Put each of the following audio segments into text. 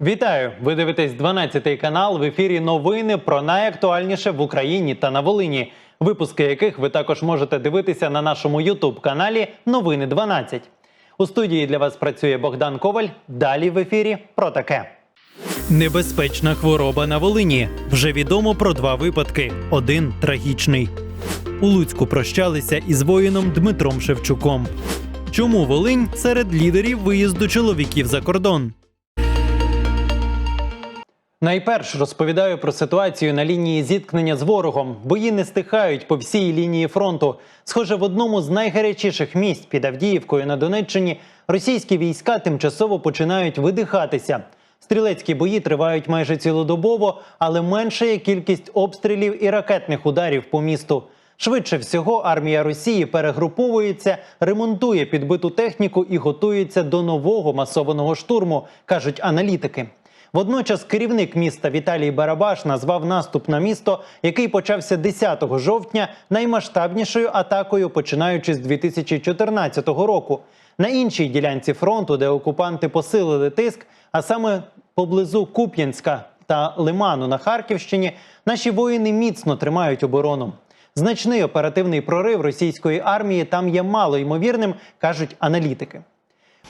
Вітаю! Ви дивитесь 12 канал в ефірі. Новини про найактуальніше в Україні та на Волині. Випуски яких ви також можете дивитися на нашому Ютуб каналі Новини 12. У студії для вас працює Богдан Коваль. Далі в ефірі про таке. Небезпечна хвороба на Волині. Вже відомо про два випадки. Один трагічний. У Луцьку прощалися із воїном Дмитром Шевчуком. Чому Волинь серед лідерів виїзду чоловіків за кордон? Найперш розповідаю про ситуацію на лінії зіткнення з ворогом. Бої не стихають по всій лінії фронту. Схоже, в одному з найгарячіших місць під Авдіївкою на Донеччині російські війська тимчасово починають видихатися. Стрілецькі бої тривають майже цілодобово, але меншає кількість обстрілів і ракетних ударів по місту. Швидше всього, армія Росії перегруповується, ремонтує підбиту техніку і готується до нового масованого штурму, кажуть аналітики. Водночас керівник міста Віталій Барабаш назвав наступ на місто, який почався 10 жовтня, наймасштабнішою атакою, починаючи з 2014 року. На іншій ділянці фронту, де окупанти посилили тиск, а саме поблизу Куп'янська та Лиману на Харківщині, наші воїни міцно тримають оборону. Значний оперативний прорив російської армії там є мало ймовірним, кажуть аналітики.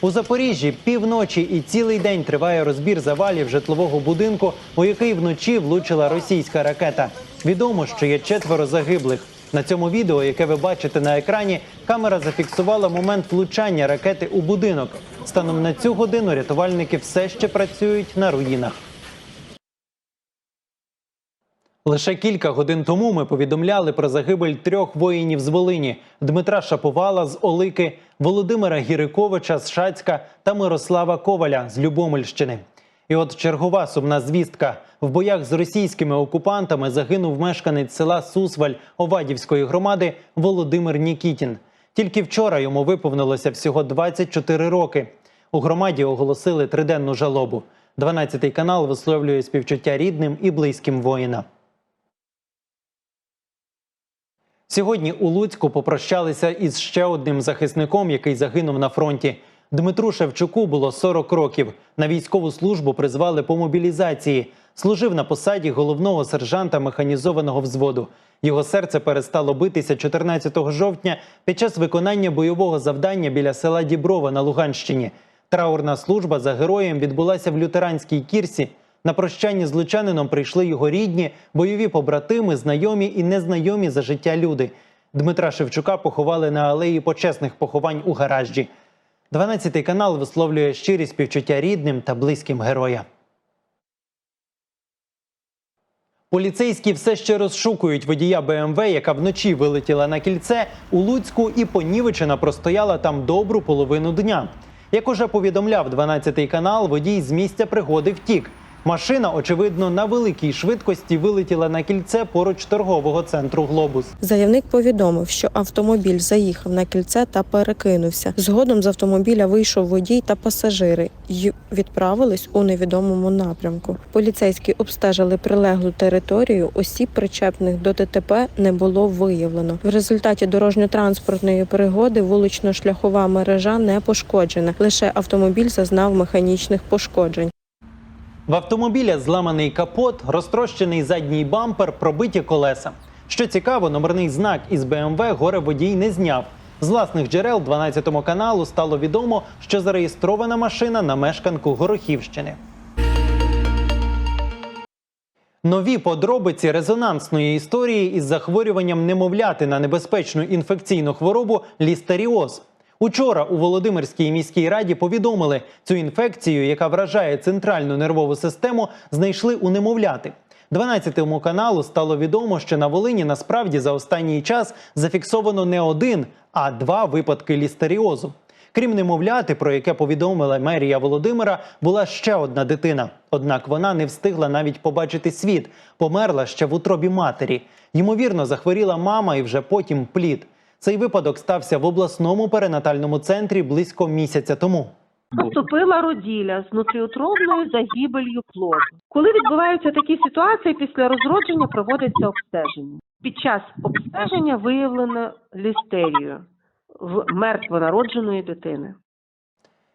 У Запоріжжі півночі і цілий день триває розбір завалів житлового будинку, у який вночі влучила російська ракета. Відомо, що є четверо загиблих. На цьому відео, яке ви бачите на екрані, камера зафіксувала момент влучання ракети у будинок. Станом на цю годину рятувальники все ще працюють на руїнах. Лише кілька годин тому ми повідомляли про загибель трьох воїнів з Волині: Дмитра Шаповала з Олики, Володимира Гіриковича з Шацька та Мирослава Коваля з Любомельщини. І от чергова сумна звістка: в боях з російськими окупантами загинув мешканець села Сусваль Овадівської громади Володимир Нікітін. Тільки вчора йому виповнилося всього 24 роки. У громаді оголосили триденну жалобу. 12 канал висловлює співчуття рідним і близьким воїна. Сьогодні у Луцьку попрощалися із ще одним захисником, який загинув на фронті. Дмитру Шевчуку було 40 років. На військову службу призвали по мобілізації. Служив на посаді головного сержанта механізованого взводу. Його серце перестало битися 14 жовтня під час виконання бойового завдання біля села Діброва на Луганщині. Траурна служба за героєм відбулася в лютеранській кірсі. На прощання з лучанином прийшли його рідні, бойові побратими, знайомі і незнайомі за життя люди. Дмитра Шевчука поховали на алеї почесних поховань у гаражі. 12 канал висловлює щирі співчуття рідним та близьким героя. Поліцейські все ще розшукують водія БМВ, яка вночі вилетіла на кільце у Луцьку і понівечена простояла там добру половину дня. Як уже повідомляв 12-й канал, водій з місця пригоди втік. Машина, очевидно, на великій швидкості вилетіла на кільце поруч торгового центру Глобус. Заявник повідомив, що автомобіль заїхав на кільце та перекинувся. Згодом з автомобіля вийшов водій та пасажири й відправились у невідомому напрямку. Поліцейські обстежили прилеглу територію. Осіб, причепних до ДТП, не було виявлено. В результаті дорожньо-транспортної пригоди вулично-шляхова мережа не пошкоджена. Лише автомобіль зазнав механічних пошкоджень. В автомобіля зламаний капот, розтрощений задній бампер, пробиті колеса. Що цікаво, номерний знак із БМВ горе водій не зняв. З власних джерел 12 каналу стало відомо, що зареєстрована машина на мешканку Горохівщини. Нові подробиці резонансної історії із захворюванням немовляти на небезпечну інфекційну хворобу лістаріоз. Учора у Володимирській міській раді повідомили, цю інфекцію, яка вражає центральну нервову систему, знайшли у немовляти. 12 каналу стало відомо, що на Волині насправді за останній час зафіксовано не один, а два випадки лістаріозу. Крім немовляти, про яке повідомила мерія Володимира, була ще одна дитина. Однак вона не встигла навіть побачити світ, померла ще в утробі матері. Ймовірно, захворіла мама і вже потім плід. Цей випадок стався в обласному перинатальному центрі близько місяця тому. Поступила роділя з внутріутробною загибелью плоду. Коли відбуваються такі ситуації, після розродження проводиться обстеження. Під час обстеження виявлено лістерію в мертвонародженої дитини.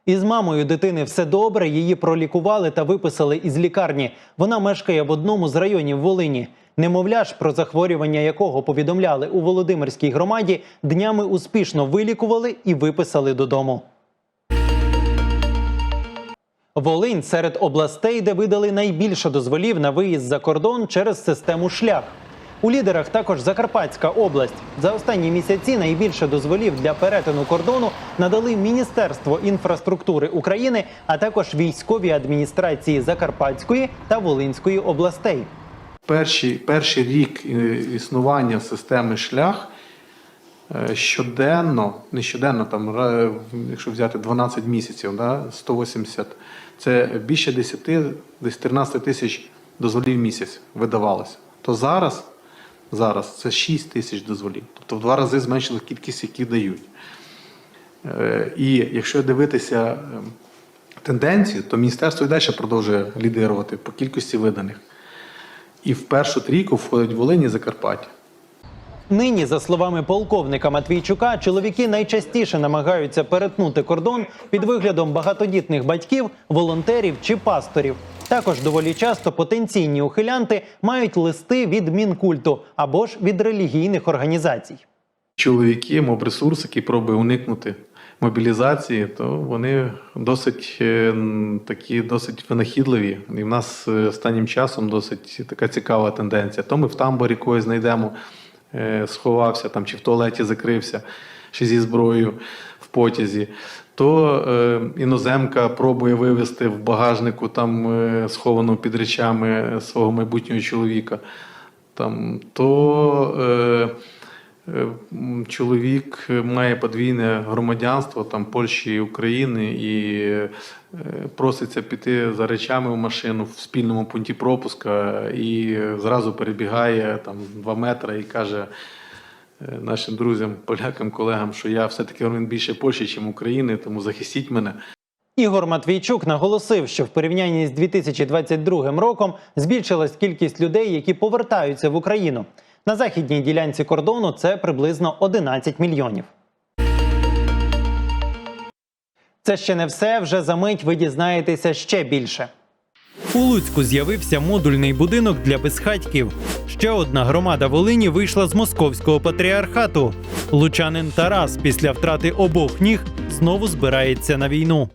Із мамою дитини все добре. Її пролікували та виписали із лікарні. Вона мешкає в одному з районів Волині. Немовля ж, про захворювання якого повідомляли у Володимирській громаді, днями успішно вилікували і виписали додому. Волинь серед областей, де видали найбільше дозволів на виїзд за кордон через систему шлях. У лідерах також Закарпатська область. За останні місяці найбільше дозволів для перетину кордону надали Міністерство інфраструктури України, а також військові адміністрації Закарпатської та Волинської областей. Перший, перший рік існування системи шлях е, щоденно, не щоденно, там, якщо взяти 12 місяців, да, 180, це більше 10, десь 13 тисяч дозволів місяць видавалося. То зараз, зараз це 6 тисяч дозволів. Тобто в два рази зменшили кількість, які дають. Е, І якщо дивитися е, тенденцію, то міністерство і далі продовжує лідирувати по кількості виданих. І в першу трійку входить Волині і Закарпаття. Нині, за словами полковника Матвійчука, чоловіки найчастіше намагаються перетнути кордон під виглядом багатодітних батьків, волонтерів чи пасторів. Також доволі часто потенційні ухилянти мають листи від мінкульту або ж від релігійних організацій. Чоловіки, мов ресурс, який пробує уникнути мобілізації, то вони досить е, такі досить винахідливі. І в нас е, останнім часом досить така цікава тенденція. То ми в тамборі когось знайдемо, е, сховався там чи в туалеті закрився, чи зі зброєю в потязі. То е, іноземка пробує вивезти в багажнику там е, сховану під речами свого майбутнього чоловіка. Там, то е, чоловік має подвійне громадянство там, Польщі і України і е, проситься піти за речами в машину в спільному пункті пропуска і зразу перебігає там, два метри і каже е, нашим друзям, полякам, колегам, що я все-таки він більше Польщі, ніж України, тому захистіть мене. Ігор Матвійчук наголосив, що в порівнянні з 2022 роком збільшилась кількість людей, які повертаються в Україну. На західній ділянці кордону це приблизно 11 мільйонів. Це ще не все. Вже за мить ви дізнаєтеся ще більше. У Луцьку з'явився модульний будинок для безхатьків. Ще одна громада Волині вийшла з московського патріархату. Лучанин Тарас після втрати обох ніг знову збирається на війну.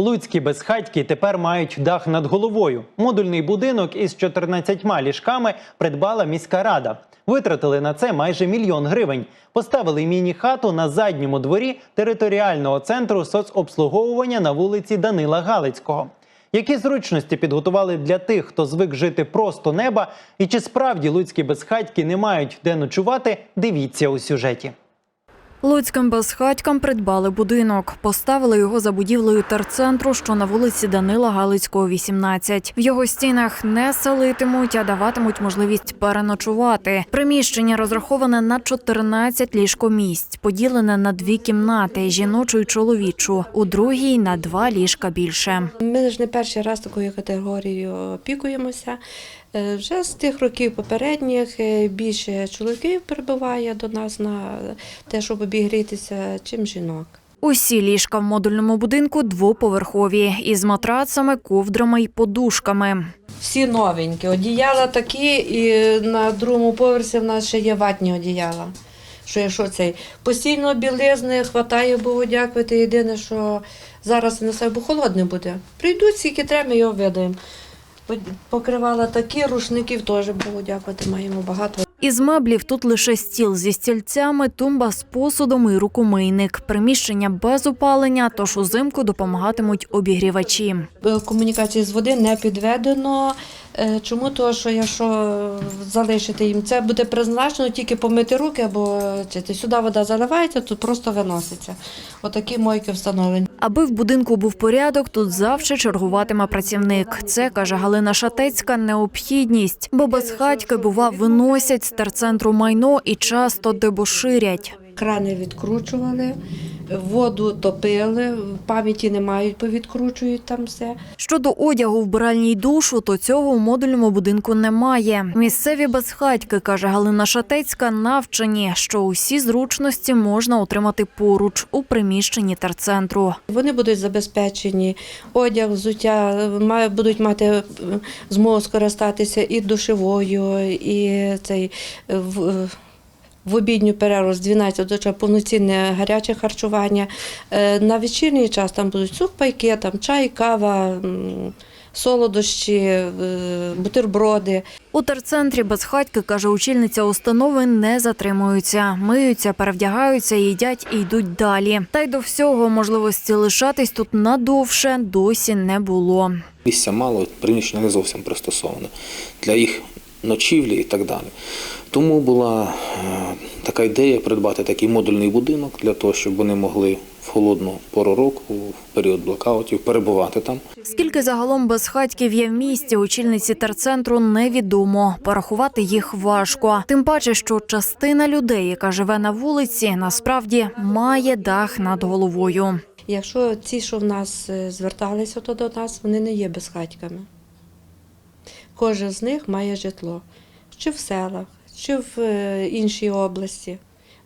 Луцькі безхатьки тепер мають дах над головою. Модульний будинок із 14 ліжками придбала міська рада. Витратили на це майже мільйон гривень. Поставили міні-хату на задньому дворі територіального центру соцобслуговування на вулиці Данила Галицького. Які зручності підготували для тих, хто звик жити просто неба, і чи справді луцькі безхатьки не мають де ночувати? Дивіться у сюжеті. Луцьким безхатькам придбали будинок. Поставили його за будівлею терцентру, що на вулиці Данила Галицького, 18. В його стінах не селитимуть, а даватимуть можливість переночувати. Приміщення розраховане на 14 ліжкомісць, поділене на дві кімнати жіночу і чоловічу. У другій на два ліжка більше. Ми ж не перший раз такою категорією опікуємося. Е, Вже з тих років попередніх е, більше чоловіків прибуває до нас на те, щоб обігрітися, чим жінок. Усі ліжка в модульному будинку двоповерхові із матрацами, ковдрами й подушками. Всі новенькі. Одіяла такі, і на другому поверсі в нас ще є ватні одіяла. Що якщо цей постійно білизни хватає Богу дякувати. Єдине, що зараз не бо холодне буде. Прийдуть, скільки треба, ми його видаємо. Покривала такі, рушників теж було дякувати, маємо багато. Із меблів тут лише стіл зі стільцями, тумба з посудом і рукомийник. Приміщення без опалення, тож узимку допомагатимуть обігрівачі. Е, Комунікації з води не підведено. Е, Чому? Тому що якщо залишити їм, це буде призначено тільки помити руки або чи сюди вода заливається, тут просто виноситься. Отакі мойки встановлені. Аби в будинку був порядок, тут завжди чергуватиме працівник. Це каже Галина Шатецька. Необхідність, бо безхатьки бува виносять з терцентру майно і часто дебоширять. Крани відкручували, Воду топили, пам'яті не мають, повідкручують там все. Щодо одягу, вбиральні й душу, то цього у модульному будинку немає. Місцеві безхатьки, каже Галина Шатецька, навчені, що усі зручності можна отримати поруч у приміщенні терцентру. Вони будуть забезпечені, одяг, взуття, будуть мати е, змогу скористатися і душевою, і цей е, в, обідню перерву з 12 до часу повноцінне гаряче харчування. Е, На вечірній час там будуть сухпайки, там чай, кава, солодощі, е, бутерброди. У терцентрі безхатьки, каже очільниця установи, не затримуються, миються, перевдягаються, їдять і йдуть далі. Та й до всього можливості лишатись тут надовше досі не було. Місця мало, приміщення не зовсім пристосоване для їх ночівлі і так далі. Тому була е, така ідея придбати такий модульний будинок для того, щоб вони могли в холодну пору року, в період блокаутів, перебувати там. Скільки загалом безхатьків є в місті, очільниці терцентру невідомо. Порахувати їх важко. Тим паче, що частина людей, яка живе на вулиці, насправді має дах над головою. Якщо ці, що в нас е, зверталися то до нас, вони не є безхатьками. Кожен з них має житло, чи в селах, чи в е, іншій області.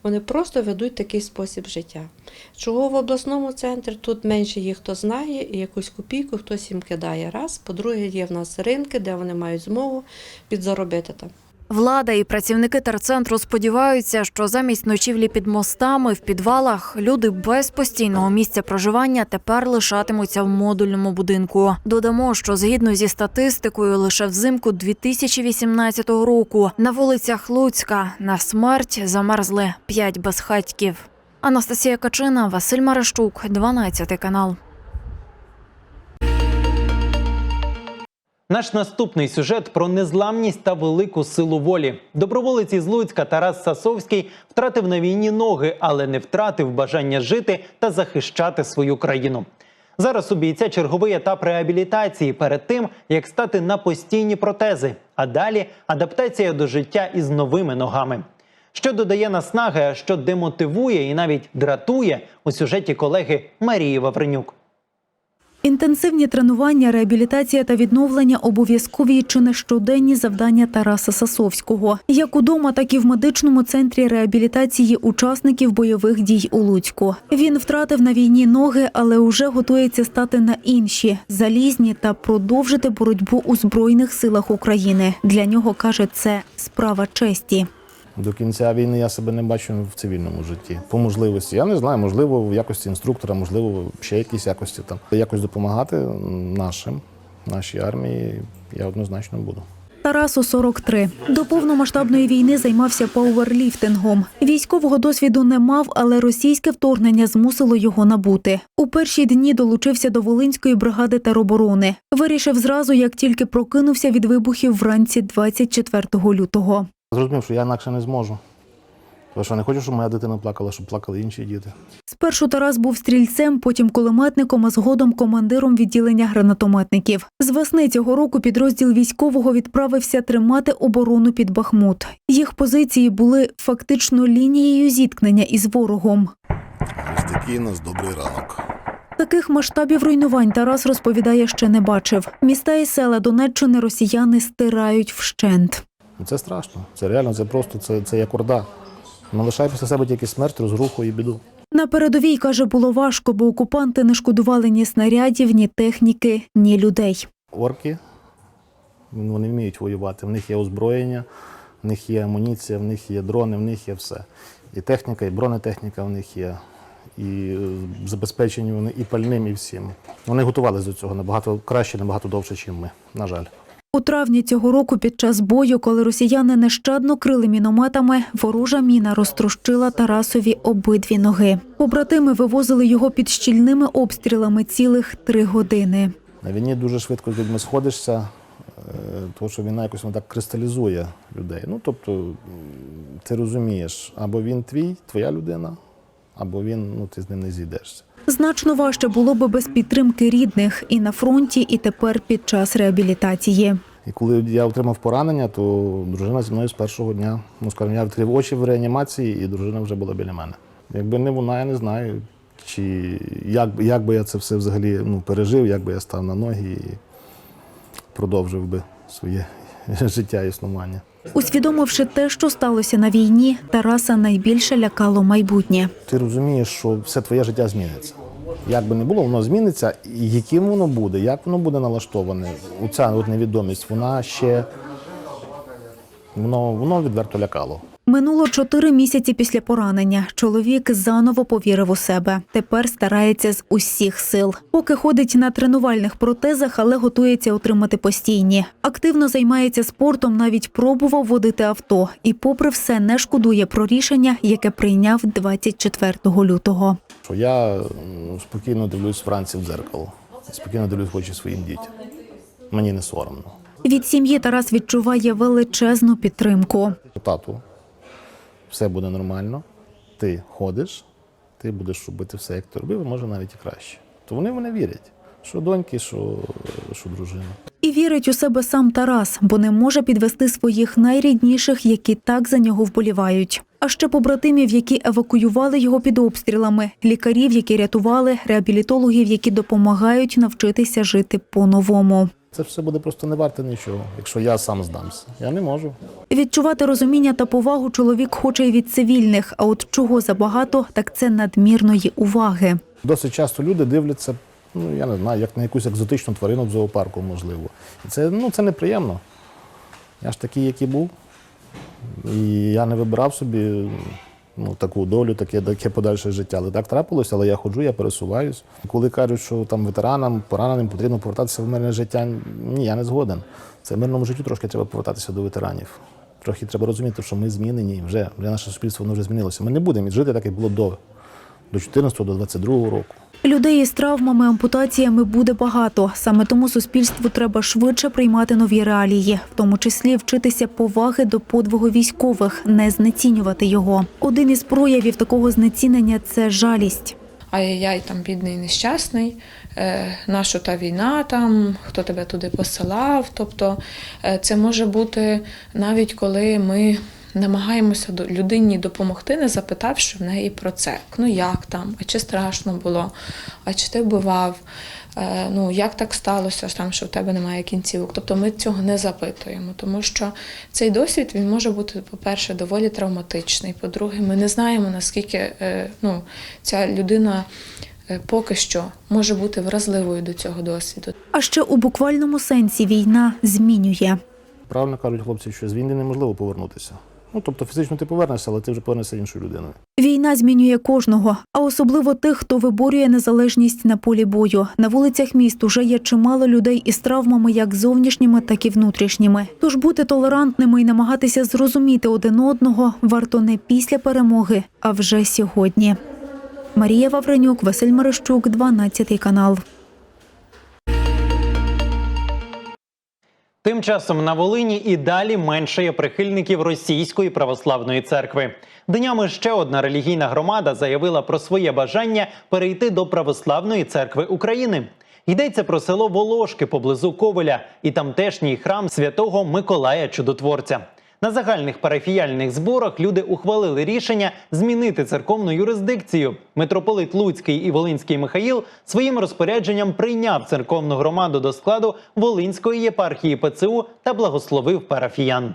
Вони просто ведуть такий спосіб життя. Чого в обласному центрі тут менше їх хто знає, і якусь копійку хтось їм кидає. Раз, по-друге, є в нас ринки, де вони мають змогу підзаробити там. Влада і працівники терцентру сподіваються, що замість ночівлі під мостами в підвалах люди без постійного місця проживання тепер лишатимуться в модульному будинку. Додамо, що згідно зі статистикою, лише взимку 2018 року на вулицях Луцька на смерть замерзли п'ять безхатьків. Анастасія Качина, Василь Марещук, 12 канал. Наш наступний сюжет про незламність та велику силу волі. Доброволець із Луцька Тарас Сасовський втратив на війні ноги, але не втратив бажання жити та захищати свою країну. Зараз у бійця черговий етап реабілітації перед тим, як стати на постійні протези, а далі адаптація до життя із новими ногами. Що додає наснаги, а що демотивує і навіть дратує у сюжеті колеги Марії Вавренюк. Інтенсивні тренування, реабілітація та відновлення обов'язкові чи не щоденні завдання Тараса Сасовського. Як удома, так і в медичному центрі реабілітації учасників бойових дій у Луцьку. Він втратив на війні ноги, але уже готується стати на інші залізні та продовжити боротьбу у збройних силах України. Для нього каже, це справа честі. До кінця війни я себе не бачу в цивільному житті. По можливості. Я не знаю, можливо, в якості інструктора, можливо, ще якісь якості там. Якось допомагати нашим, нашій армії я однозначно буду. Тарасу 43. До повномасштабної війни займався пауерліфтингом. Військового досвіду не мав, але російське вторгнення змусило його набути. У перші дні долучився до Волинської бригади тероборони. Вирішив зразу, як тільки прокинувся від вибухів вранці 24 лютого. Зрозумів, що я інакше не зможу. Тому що не хочу, щоб моя дитина плакала, щоб плакали інші діти. Спершу Тарас був стрільцем, потім кулеметником, а згодом командиром відділення гранатометників. З весни цього року підрозділ військового відправився тримати оборону під Бахмут. Їх позиції були фактично лінією зіткнення із ворогом. Ось такий у нас добрий ранок. Таких масштабів руйнувань Тарас розповідає, ще не бачив. Міста і села Донеччини росіяни стирають вщент. Ну, Це страшно. Це реально, це просто це, це як орда. Ну, лишає після себе тільки смерть, розруху і біду. На передовій каже, було важко, бо окупанти не шкодували ні снарядів, ні техніки, ні людей. Орки вони вміють воювати. В них є озброєння, в них є амуніція, в них є дрони, в них є все. І техніка, і бронетехніка в них є. І е, забезпечені вони і пальним, і всім. Вони готувалися до цього набагато краще, набагато довше, ніж ми. На жаль. У травні цього року під час бою, коли росіяни нещадно крили мінометами, ворожа міна розтрощила Тарасові обидві ноги. Побратими вивозили його під щільними обстрілами цілих три години. На війні дуже швидко з людьми сходишся, е, тому що війна якось вона так кристалізує людей. Ну, тобто, ти розумієш, або він твій, твоя людина, або він, ну, ти з ним не зійдешся. Значно важче було би без підтримки рідних і на фронті, і тепер під час реабілітації. І коли я отримав поранення, то дружина зі мною з першого дня, ну скажімо, я відкрив очі в реанімації, і дружина вже була біля мене. Якби не вона, я не знаю, чи як, як би я це все взагалі ну, пережив, як би я став на ноги і продовжив би своє життя існування. Усвідомивши те, що сталося на війні, Тараса найбільше лякало майбутнє. Ти розумієш, що все твоє життя зміниться. Як би не було, воно зміниться, яким воно буде, як воно буде налаштоване. Оця от невідомість, вона ще воно, воно відверто лякало. Минуло чотири місяці після поранення. Чоловік заново повірив у себе. Тепер старається з усіх сил. Поки ходить на тренувальних протезах, але готується отримати постійні. Активно займається спортом, навіть пробував водити авто. І, попри все, не шкодує про рішення, яке прийняв 24 лютого. Я спокійно дивлюсь вранці в дзеркало, спокійно дивлюсь в очі своїм дітям. Мені не соромно. Від сім'ї Тарас відчуває величезну підтримку. Тату, все буде нормально. Ти ходиш, ти будеш робити все, як ти робив, а може навіть і краще. То вони мене вірять, що доньки, що, що дружина. І вірить у себе сам Тарас, бо не може підвести своїх найрідніших, які так за нього вболівають. А ще побратимів, які евакуювали його під обстрілами, лікарів, які рятували, реабілітологів, які допомагають навчитися жити по-новому. Це все буде просто не варте нічого, якщо я сам здамся. Я не можу. Відчувати розуміння та повагу чоловік хоче й від цивільних. А от чого забагато, так це надмірної уваги. Досить часто люди дивляться, ну я не знаю, як на якусь екзотичну тварину в зоопарку, можливо. І це, ну, це неприємно. Я ж такий, який був. І я не вибирав собі ну, таку долю, таке, таке подальше життя. Але так трапилося, але я ходжу, я пересуваюсь. Коли кажуть, що там ветеранам, пораненим потрібно повертатися в мирне життя, ні, я не згоден. Це мирному життю трошки треба повертатися до ветеранів. Трохи треба розуміти, що ми змінені, вже, вже наше суспільство воно вже змінилося. Ми не будемо жити так, як було до, до 14 до 22 року. Людей із травмами, ампутаціями буде багато. Саме тому суспільству треба швидше приймати нові реалії, в тому числі вчитися поваги до подвигу військових, не знецінювати його. Один із проявів такого знецінення це жалість. ай-яй, там бідний нещасний, е, нащо та війна там, хто тебе туди посилав. Тобто е, це може бути навіть коли ми намагаємося до- людині допомогти, не запитавши в неї про це. Ну як там, а чи страшно було, а чи ти бував, е, ну як так сталося, там, що в тебе немає кінцівок. Тобто ми цього не запитуємо, тому що цей досвід він може бути, по-перше, доволі травматичний. По-друге, ми не знаємо, наскільки е, ну, ця людина е, поки що може бути вразливою до цього досвіду. А ще у буквальному сенсі війна змінює. Правильно кажуть хлопці, що з війни неможливо повернутися. Ну, тобто фізично ти повернешся, але ти вже повернешся іншою людиною. Війна змінює кожного, а особливо тих, хто виборює незалежність на полі бою. На вулицях міст уже є чимало людей із травмами, як зовнішніми, так і внутрішніми. Тож бути толерантними і намагатися зрозуміти один одного варто не після перемоги, а вже сьогодні. Марія Вавренюк, Василь Мерещук, 12 канал. Тим часом на Волині і далі меншає прихильників російської православної церкви. Днями ще одна релігійна громада заявила про своє бажання перейти до православної церкви України. Йдеться про село Волошки поблизу Ковеля і тамтешній храм святого Миколая Чудотворця. На загальних парафіяльних зборах люди ухвалили рішення змінити церковну юрисдикцію. Митрополит Луцький і Волинський Михаїл своїм розпорядженням прийняв церковну громаду до складу Волинської єпархії ПЦУ та благословив парафіян.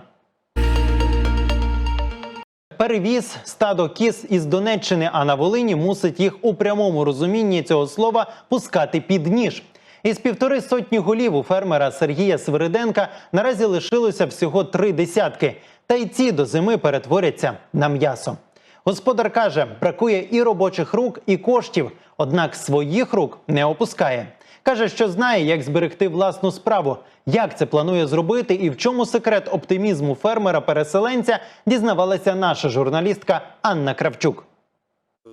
Перевіз стадо кіз із Донеччини, а на Волині мусить їх у прямому розумінні цього слова пускати під ніж. Із півтори сотні голів у фермера Сергія Свириденка наразі лишилося всього три десятки. Та й ці до зими перетворяться на м'ясо. Господар каже, бракує і робочих рук, і коштів, однак своїх рук не опускає. Каже, що знає, як зберегти власну справу. Як це планує зробити і в чому секрет оптимізму фермера-переселенця, дізнавалася наша журналістка Анна Кравчук.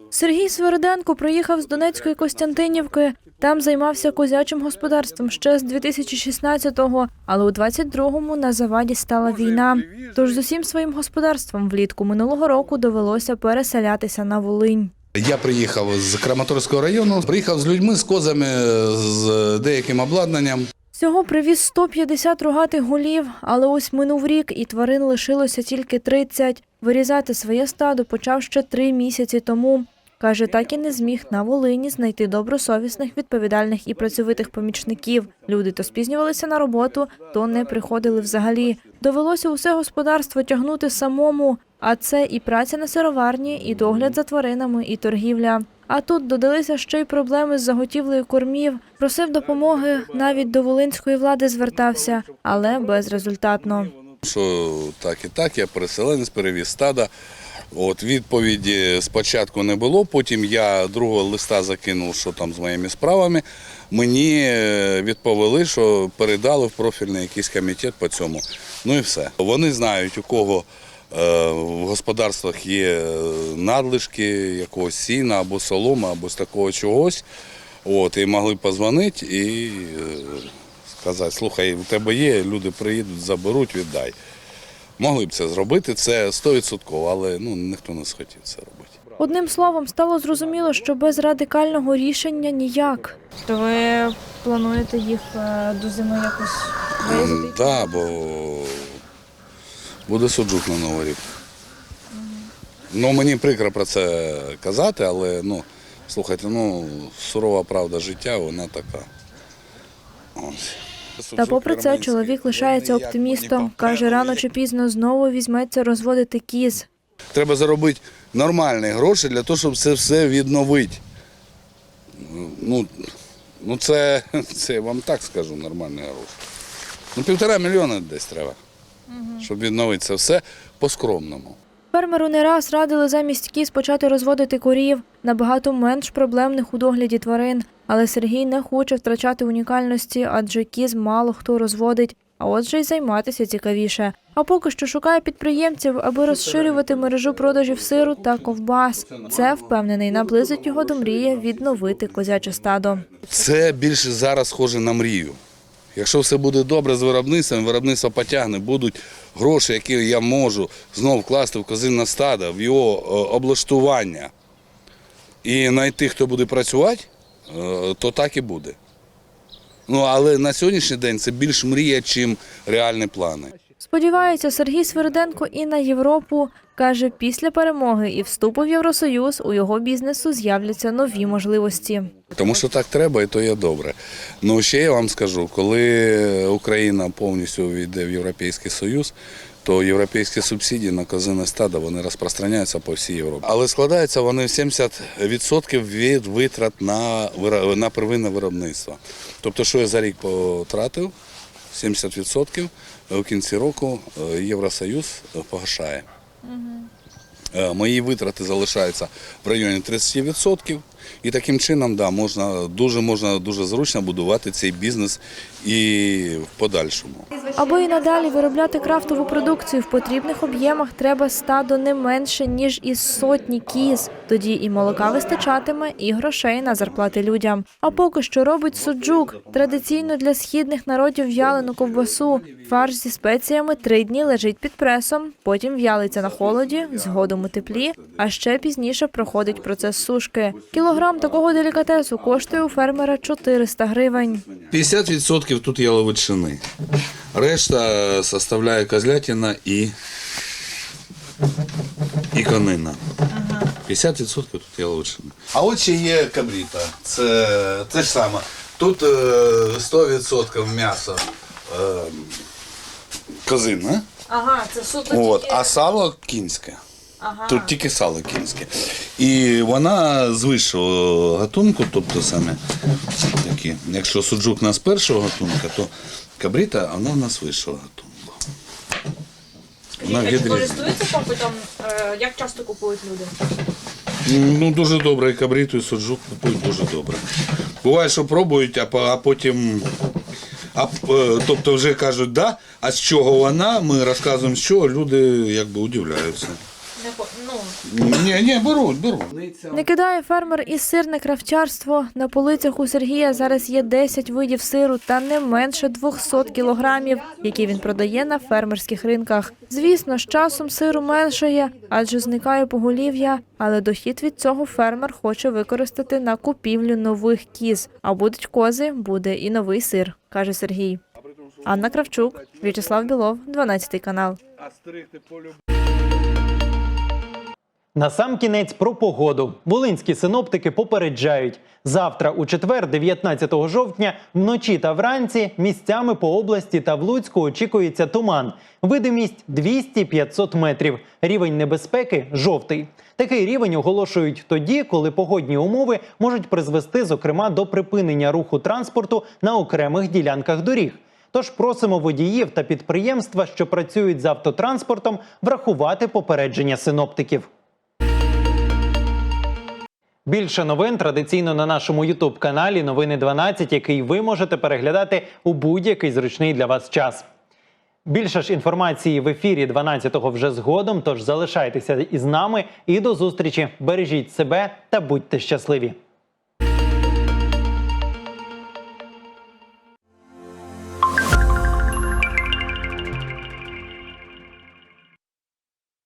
Сергій Свериденко приїхав з Донецької Костянтинівки. Там займався козячим господарством ще з 2016-го, але у 22-му на заваді стала війна. Тож з усім своїм господарством влітку минулого року довелося переселятися на Волинь. Я приїхав з Краматорського району, приїхав з людьми, з козами, з деяким обладнанням. Всього привіз 150 рогатих голів, але ось минув рік, і тварин лишилося тільки 30. Вирізати своє стадо почав ще три місяці тому. Каже, так і не зміг на Волині знайти добросовісних, відповідальних і працьовитих помічників. Люди то спізнювалися на роботу, то не приходили взагалі. Довелося усе господарство тягнути самому. А це і праця на сироварні, і догляд за тваринами, і торгівля. А тут додалися ще й проблеми з заготівлею кормів. Просив допомоги, навіть до волинської влади звертався, але безрезультатно. Що так і так, я переселенець, перевіз стада. От відповіді спочатку не було, потім я другого листа закинув, що там з моїми справами. Мені е, відповіли, що передали в профільний якийсь комітет по цьому. Ну і все. Вони знають, у кого в господарствах є е, надлишки якогось сіна або солома, або з такого чогось. От, і могли позвонити і е, сказати, слухай, у тебе є, люди приїдуть, заберуть, віддай. Могли б це зробити, це 100%, але ну, ніхто не схотів це робити. Одним словом, стало зрозуміло, що без радикального рішення ніяк. То ви плануєте їх е, до зими якось Так, да, бо буде суджук на Новий рік. Ну, мені прикро про це казати, але ну, слухайте, ну, сурова правда життя, вона така. Ось. Та попри це, чоловік лишається оптимістом. Каже, рано чи пізно знову візьметься розводити кіз. Треба заробити нормальні гроші для того, щоб це все відновити. Ну, ну це, це я вам так скажу, нормальні гроші. Ну, півтора мільйона десь треба, щоб відновити це все по-скромному. Фермеру не раз радили замість кіз почати розводити корів, набагато менш проблемних у догляді тварин. Але Сергій не хоче втрачати унікальності, адже кіз мало хто розводить, а отже й займатися цікавіше. А поки що шукає підприємців, аби розширювати мережу продажів сиру та ковбас. Це впевнений, наблизить його до мрії відновити козяче стадо. Це більше зараз схоже на мрію. Якщо все буде добре з виробництвом, виробництво потягне, будуть гроші, які я можу знову вкласти в козинне стадо, в його е, облаштування і знайти, хто буде працювати, е, то так і буде. Ну, але на сьогоднішній день це більш мрія, ніж реальні плани. Сподівається, Сергій Свериденко і на Європу каже, після перемоги і вступу в Євросоюз у його бізнесу з'являться нові можливості. Тому що так треба, і то є добре. Ну ще я вам скажу, коли Україна повністю війде в Європейський Союз, то європейські субсидії на козине стадо вони розпространяються по всій Європі. Але складаються вони в 70% від витрат на, на первинне виробництво. Тобто, що я за рік потратив, 70% в кінці року е, Євросоюз е, погашає. Е, Мої витрати залишаються в районі 30%. І таким чином да, можна, дуже, можна дуже зручно будувати цей бізнес і в подальшому. Аби і надалі виробляти крафтову продукцію в потрібних об'ємах, треба стадо не менше ніж із сотні кіз. Тоді і молока вистачатиме, і грошей на зарплати людям. А поки що робить суджук традиційно для східних народів в'ялену ковбасу. Фарш зі спеціями три дні лежить під пресом, потім в'ялиться на холоді, згодом у теплі, а ще пізніше проходить процес сушки. Кілограм такого делікатесу коштує у фермера 400 гривень. 50% тут яловичини. Решта составляє козлятина і, і конина. 50% тут яловичини. А от ще є кабріта. Це те ж саме. Тут е, 100% м'ясо е, козине, Ага, це суто от, а сало кінське. Тут тільки сало кінське. І вона з вищого гатунку, тобто саме такі. Якщо суджук у нас першого гатунка, то кабріта, вона в нас вищого гатунку. Вона відрізняється. користуються попитом? Як часто купують люди? Ну, дуже добре, і кабріту, і суджук купують дуже добре. Буває, що пробують, а, по- а потім. А, е, тобто вже кажуть, да, а з чого вона, ми розказуємо, з чого, люди якби удивляються. Ні, ні, беруть, беруть. Не кидає фермер і сирне кравчарство. На полицях у Сергія зараз є 10 видів сиру та не менше 200 кілограмів, які він продає на фермерських ринках. Звісно, з часом сиру меншає, адже зникає поголів'я, але дохід від цього фермер хоче використати на купівлю нових кіз. А будуть кози, буде і новий сир, каже Сергій. Анна Кравчук, В'ячеслав Білов, 12 канал. На сам кінець про погоду. Волинські синоптики попереджають. Завтра, у четвер, 19 жовтня, вночі та вранці місцями по області та в Луцьку очікується туман. Видимість 200-500 метрів. Рівень небезпеки жовтий. Такий рівень оголошують тоді, коли погодні умови можуть призвести, зокрема, до припинення руху транспорту на окремих ділянках доріг. Тож просимо водіїв та підприємства, що працюють з автотранспортом, врахувати попередження синоптиків. Більше новин традиційно на нашому Ютуб каналі Новини 12, який ви можете переглядати у будь-який зручний для вас час. Більше ж інформації в ефірі 12-го вже згодом. Тож залишайтеся із нами і до зустрічі. Бережіть себе та будьте щасливі.